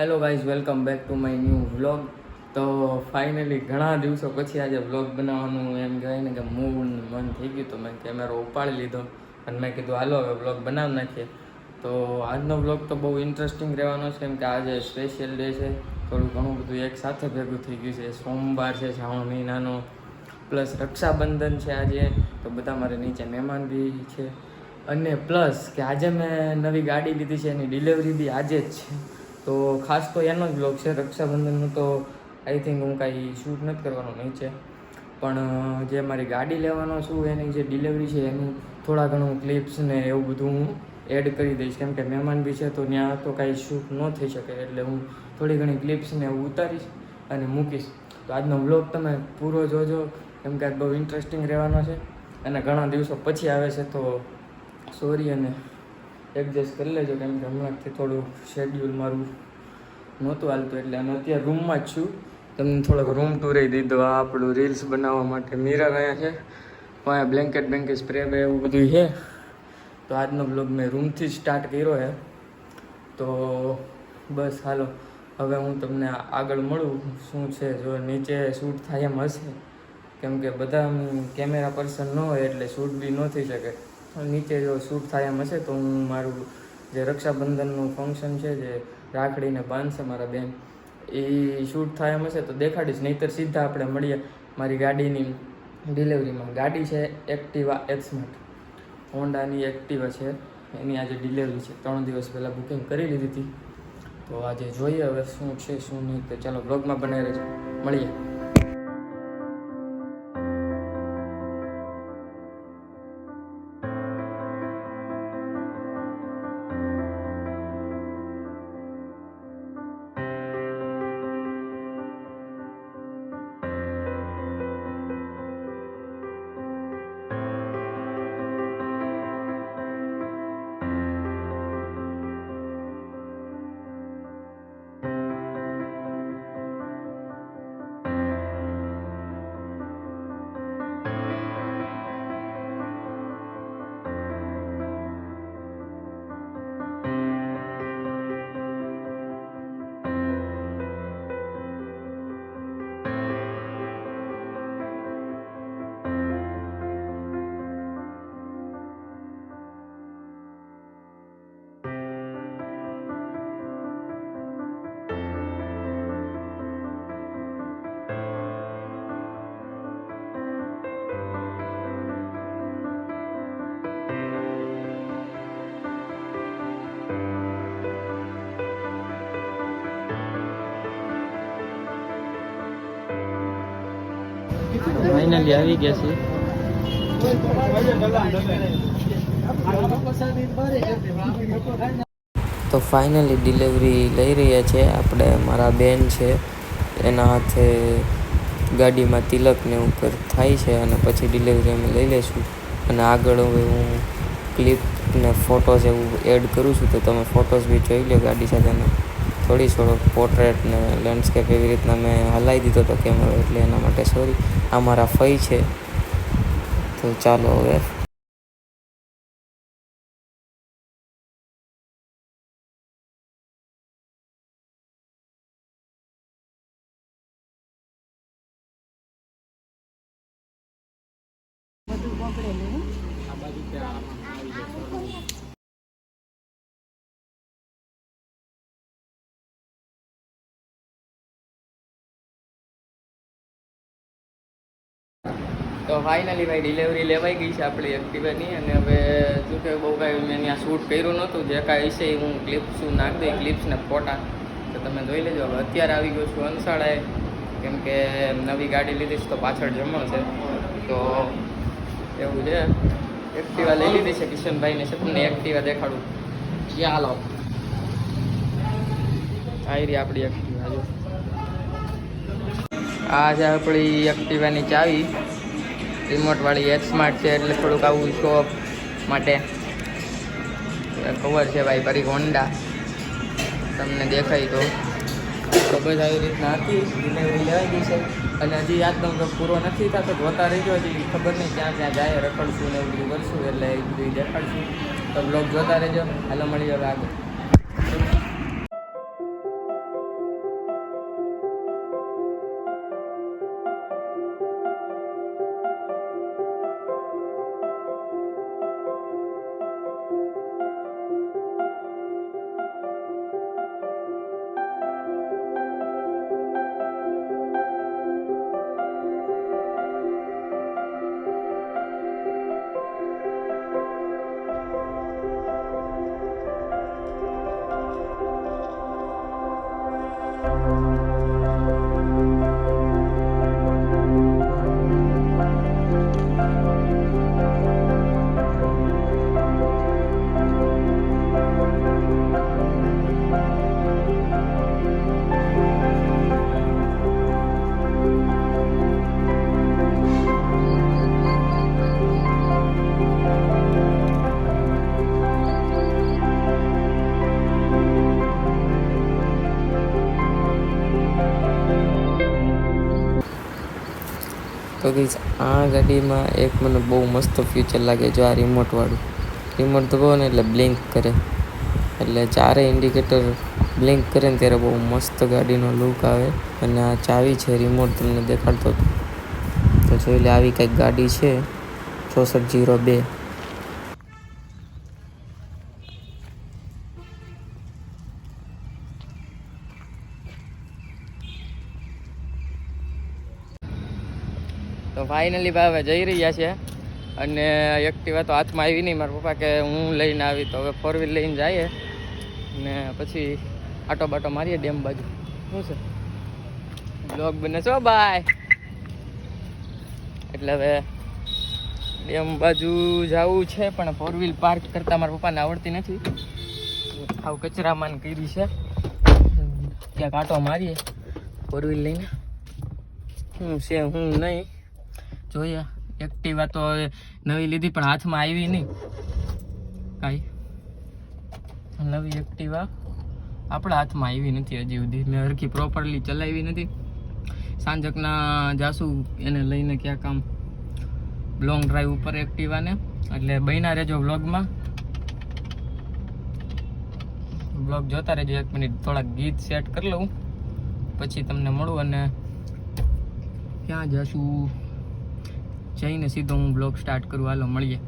Hello guys welcome back to my new vlog તો finally ઘણા દિવસો પછી આજે વ્લોગ બનાવવાનું એમ કહેવાય ને કે મૂડ મન થઈ ગયું તો મેં કેમેરો ઉપાડી લીધો અને મેં કીધું, હાલો, હવે વ્લોગ બનાવી નાખીએ. તો આજનો વ્લોગ તો બહુ ઇન્ટરેસ્ટિંગ રહેવાનો છે, કેમ કે આજે સ્પેશિયલ ડે છે. થોડું ઘણું બધું એક સાથે ભેગું થઈ ગયું છે. સોમવાર છે, શ્રાવણ મહિનાનો પ્લસ રક્ષાબંધન છે આજે, તો બધા મારે નીચે મહેમાન બી છે. અને પ્લસ કે આજે મેં નવી ગાડી લીધી છે, એની ડિલિવરી બી આજે જ છે. તો ખાસ તો એનો જ બ્લોગ છે. રક્ષાબંધનનું તો આઈ થિંક હું કાંઈ શૂટ નથી કરવાનો નહીં છે પણ જે મારી ગાડી લેવાનો છું, એની જે ડિલિવરી છે, એનું થોડા ઘણું ક્લિપ્સ ને એવું બધું હું એડ કરી દઈશ. કેમ કે મહેમાન બી છે, તો ત્યાં તો કાંઈ શૂટ ન થઈ શકે. એટલે હું થોડી ઘણી ક્લિપ્સ ને એવું ઉતારીશ અને મૂકીશ. તો આજનો વ્લોગ તમે પૂરો જોજો. કેમ કે બહુ ઇન્ટરેસ્ટિંગ રહેવાનો છે. અને ઘણા દિવસો પછી આવે છે, તો સોરી અને એડજસ્ટ કરી લેજો કેમ કે હમણાંથી થોડું શેડ્યુલ મારું નહોતું હાલતું એટલે અને અત્યારે રૂમમાં જ છું. તમને થોડોક રૂમ ટૂર દીધો, આ આપણું રીલ્સ બનાવવા માટે. મિરર અહીંયા છે અહીંયા બ્લેન્કેટ બ્લેન્કેટ સ્પ્રે બે એવું બધું છે. તો આજનો બ્લોગ મેં રૂમથી જ સ્ટાર્ટ કર્યો છે. તો બસ હાલો, હવે હું તમને આગળ મળું, શું છે, જો નીચે શૂટ થાય એમ હશે. કેમ કે બધા કેમેરા પર્સન ન હોય એટલે શૂટ બી ન થઈ શકે. નીચે જો શૂટ થાય એમ હશે તો હું મારું જે રક્ષાબંધનનું ફંક્શન છે, જે રાખડીને બાંધશે મારા બેન, એ શૂટ થાય એમ હશે તો દેખાડીશ. નહીંતર સીધા આપણે મળીએ મારી ગાડીની ડિલિવરીમાં. ગાડી છે એક્ટિવા એક્સમાર્ટ હોન્ડાની એક્ટિવા છે. એની આજે ડિલિવરી છે. ત્રણ દિવસ પહેલાં બુકિંગ કરી લીધી હતી. તો આજે જોઈએ હવે શું છે, શું નહીં. તો ચાલો બ્લોગમાં બનાવી રહેજો. મળીએ. ફાઇનલી આવી ગયા છે તો ફાઇનલી ડિલિવરી લઈ રહ્યા છે. આપણે મારા બેન છે, એના હાથે ગાડીમાં તિલક ને એવું થાય છે અને પછી ડિલિવરી અમે લઈ લઈશું. અને આગળ હવે હું ક્લિપ ને ફોટોઝ એવું એડ કરું છું, તો તમે ફોટોઝ બી જોઈ લો ગાડી સાથેનો થોડી થોડો પોર્ટ્રેટ ને લેન્ડસ્કેપ એવી રીતના મેં હલાવી દીધો હતો કેમેરો એટલે એના માટે સોરી આ મારા ફઈ છે. તો ચાલો હવે. બધું બગડેલું તો ફાઇનલી ભાઈ ડિલિવરી લેવાઈ ગઈ છે આપણી એક્ટિવાની અને હવે શું કે બહુ કાંઈ મેં ત્યાં શૂટ કર્યું નહોતું. જે કાંઈ વિશે હું ક્લિપ્સ નાખી દઈ ક્લિપ્સને ફોટા તો તમે જોઈ લેજો. હવે અત્યારે આવી ગયો છું અંસાળાએ. કેમ કે નવી ગાડી લીધી છે તો પાછળ જમણ છે. તો એવું છે. એક્ટિવા લઈ લીધી છે કિશનભાઈને. છે તમને એક્ટિવા દેખાડું. ચાલો આવી રહી આપણી એક્ટિવા જો. આ છે આપણી એક્ટિવાની ચાવી. રિમોટ વાળી એચ સ્માર્ટ છે એટલે થોડુંક આવું શો માટે. કવર છે ભાઈ, ફરી હોન્ડા તમને દેખાય તો. તો આવી રીતના હતી. ડિલિવરી લેવાઈ ગઈ છે. અને હજી આજનો તો પૂરો નથી થતો. જોતા રહીજો હજી ખબર નહીં ક્યાં ક્યાં જાય, રખડશું ને એવું બધું કરશું. એટલે એ બધું દેખાડશું. તો બ્લોગ જોતા રહેજો. હાલો મળી જાવ આગળ. તો ગઈસ, આ ગાડીમાં એક મને બહુ મસ્ત ફ્યુચર લાગે જો આ રિમોટ વાળું. રિમોટ દબાવો ને એટલે બ્લિંક કરે. એટલે ચારે ઇન્ડિકેટર બ્લિંક કરે ને ત્યારે બહુ મસ્ત ગાડીનો લુક આવે. અને આ ચાવી છે રિમોટ તમને દેખાડતો હતો તો જોઈ લે, આવી કંઈક ગાડી છે ચોસઠ જીરો બે. તો ફાઇનલી ભાઈ હવે જઈ રહ્યા છે. અને એક્ટિવા તો હાથમાં આવી નહીં. મારા પપ્પા કે હું લઈને આવી, તો હવે ફોર વ્હીલ લઈને જઈએ. ને પછી આટો બાટો મારીએ ડેમ બાજુ. શું છે? બ્લોગ બને છો બાય એટલે હવે ડેમ બાજુ જવું છે, પણ ફોર વ્હીલ પાર્ક કરતા મારા પપ્પાને આવડતી નથી. આવું કચરામાં કરી છે. ક્યાંક આટો મારીએ ફોર વ્હીલ લઈને. હું છે, હું નહીં. જોઈએ. એક્ટિવા તો નવી લીધી, પણ હાથમાં આવી નહીં. કાંઈ. નવી એક્ટિવા આપણા હાથમાં આવી નથી હજી સુધી. મેં હરખી પ્રોપરલી ચલાવી નથી. સાંજકના જાશું એને લઈને ક્યાંક આમ લોંગ ડ્રાઈવ ઉપર એક્ટિવાને. એટલે બન્યા રહેજો વ્લોગમાં બ્લોગ જોતા રહેજો, એક મિનિટ થોડાક ગીત સેટ કરી લઉં. પછી તમને મળું અને ક્યાં જશું જઈને સીધો હું બ્લોગ સ્ટાર્ટ કરું. હાલો મળીએ.